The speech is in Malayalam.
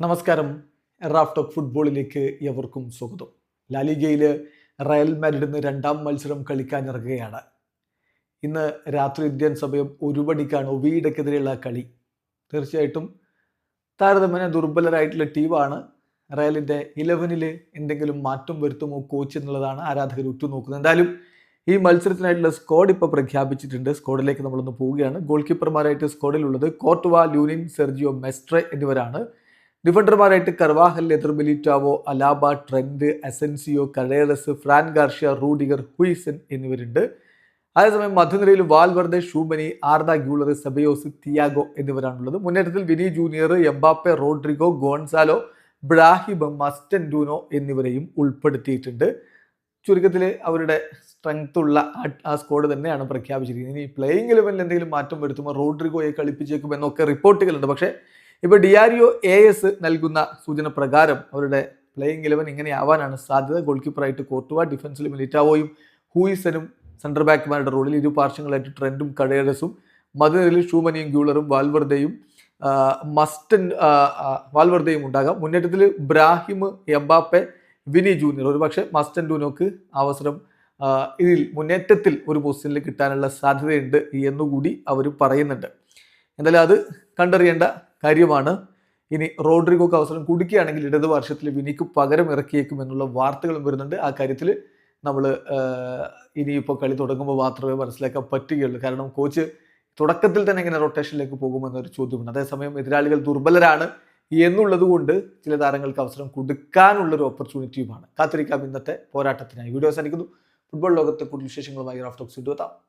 നമസ്കാരം. റാഫ് ടോക്ക് ഫുട്ബോളിലേക്ക് എവർക്കും സ്വാഗതം. ലാലിഗയിൽ റയൽ മാഡ്രിഡ് ഇന്ന് രണ്ടാം മത്സരം കളിക്കാനിറങ്ങുകയാണ്. ഇന്ന് രാത്രി ഇന്ത്യൻ സമയം ഒരു മണിക്കാണ് ഒവീഡക്കെതിരെയുള്ള കളി. തീർച്ചയായിട്ടും താരതമ്യേന ദുർബലരായിട്ടുള്ള ടീമാണ്. റയലിന്റെ ഇലവനിൽ എന്തെങ്കിലും മാറ്റം വരുത്തുമോ കോച്ച് എന്നുള്ളതാണ് ആരാധകർ ഉറ്റുനോക്കുന്നത്. എന്തായാലും ഈ മത്സരത്തിനായിട്ടുള്ള സ്ക്വാഡ് ഇപ്പോൾ പ്രഖ്യാപിച്ചിട്ടുണ്ട്. സ്ക്വാഡിലേക്ക് നമ്മളൊന്ന് പോവുകയാണ്. ഗോൾ കീപ്പർമാരായിട്ട് സ്ക്വാഡിലുള്ളത് കോർട്ടുവ ലൂനിൻ സെർജിയോ മെസ്ട്രെ എന്നിവരാണ്. ഡിഫൻഡർമാരായിട്ട് Carvajal ലെതർബിലിറ്റാവോ Alaba Trent Asencio Carreras Fran Garcia Rudiger Huijsen എന്നിവരുണ്ട്. അതേസമയം മധ്യനിരയിൽ Valverde Tchouameni Arda Guler Ceballos Thiago എന്നിവരാണുള്ളത്. മുന്നേറ്റത്തിൽ Vini Junior Mbappe Rodrigo Gonzalo Brahim Mastantuono എന്നിവരെയും ഉൾപ്പെടുത്തിയിട്ടുണ്ട്. ചുരുക്കത്തിൽ അവരുടെ സ്ട്രെങ്ത് ഉള്ള ആ- സ്കോഡ് തന്നെയാണ് പ്രഖ്യാപിച്ചിരിക്കുന്നത്. ഇനി പ്ലേയിങ് ഇലവനിൽ എന്തെങ്കിലും മാറ്റം വരുത്തുമ്പോൾ റോഡ്രിഗോയെ കളിപ്പിച്ചേക്കും എന്നൊക്കെ റിപ്പോർട്ടുകളുണ്ട് പക്ഷേ ഇപ്പോൾ യു എ എസ് നൽകുന്ന സൂചന പ്രകാരം അവരുടെ പ്ലേയിങ് ഇലവൻ ഇങ്ങനെയാവാനാണ് സാധ്യത. ഗോൾ കീപ്പറായിട്ട് കോർട്ടുവ ഡിഫൻസിൽ മിലിറ്റാവോയും ഹൂയിസനും സെൻട്രൽ ബാക്ക്മാരുടെ റോളിൽ ഇരു പാർശ്വങ്ങളായിട്ട് ട്രെൻഡും കടയറസും മധുനിരയിൽ ഷൂമനിയും ഗ്യൂളറും വാൽവർദയും മസ്റ്റൻ വാൽവർദയും ഉണ്ടാകാം. മുന്നേറ്റത്തിൽ ബ്രാഹിം എംബാപ്പെ വിനി ജൂനിയർ. ഒരു പക്ഷേ മസ്റ്റൻ ഡൂനോക്ക് അവസരം ഇതിൽ മുന്നേറ്റത്തിൽ ഒരു പൊസിഷനിൽ കിട്ടാനുള്ള സാധ്യതയുണ്ട് എന്നുകൂടി അവർ പറയുന്നുണ്ട്. എന്തായാലും അത് കണ്ടറിയേണ്ട കാര്യമാണ്. ഇനി റോഡ്രിഗോക്ക് അവസരം കൊടുക്കുകയാണെങ്കിൽ ഇടതുപക്ഷത്തിൽ വിനിക്ക് പകരം ഇറക്കിയേക്കും എന്നുള്ള വാർത്തകളും വരുന്നുണ്ട്. ആ കാര്യത്തിൽ നമ്മൾ ഇനിയിപ്പോൾ കളി തുടങ്ങുമ്പോൾ മാത്രമേ മനസ്സിലാക്കാൻ പറ്റുകയുള്ളൂ. കാരണം കോച്ച് തുടക്കത്തിൽ തന്നെ ഇങ്ങനെ റൊട്ടേഷനിലേക്ക് പോകുമെന്നൊരു ചോദ്യമുണ്ട്. അതേസമയം എതിരാളികൾ ദുർബലരാണ് എന്നുള്ളത് കൊണ്ട് ചില താരങ്ങൾക്ക് അവസരം കൊടുക്കാനുള്ളൊരു ഓപ്പർച്യൂണിറ്റിയുമാണ് കാത്തിരിക്കാം ഇന്നത്തെ പോരാട്ടത്തിനായി. വീഡിയോ അവസാനിക്കുന്നു. ഫുട്ബോൾ ലോകത്തെ കൂടുതൽ വിശേഷങ്ങളുമായി റാഫ്റ്റോക്സ് എത്താം.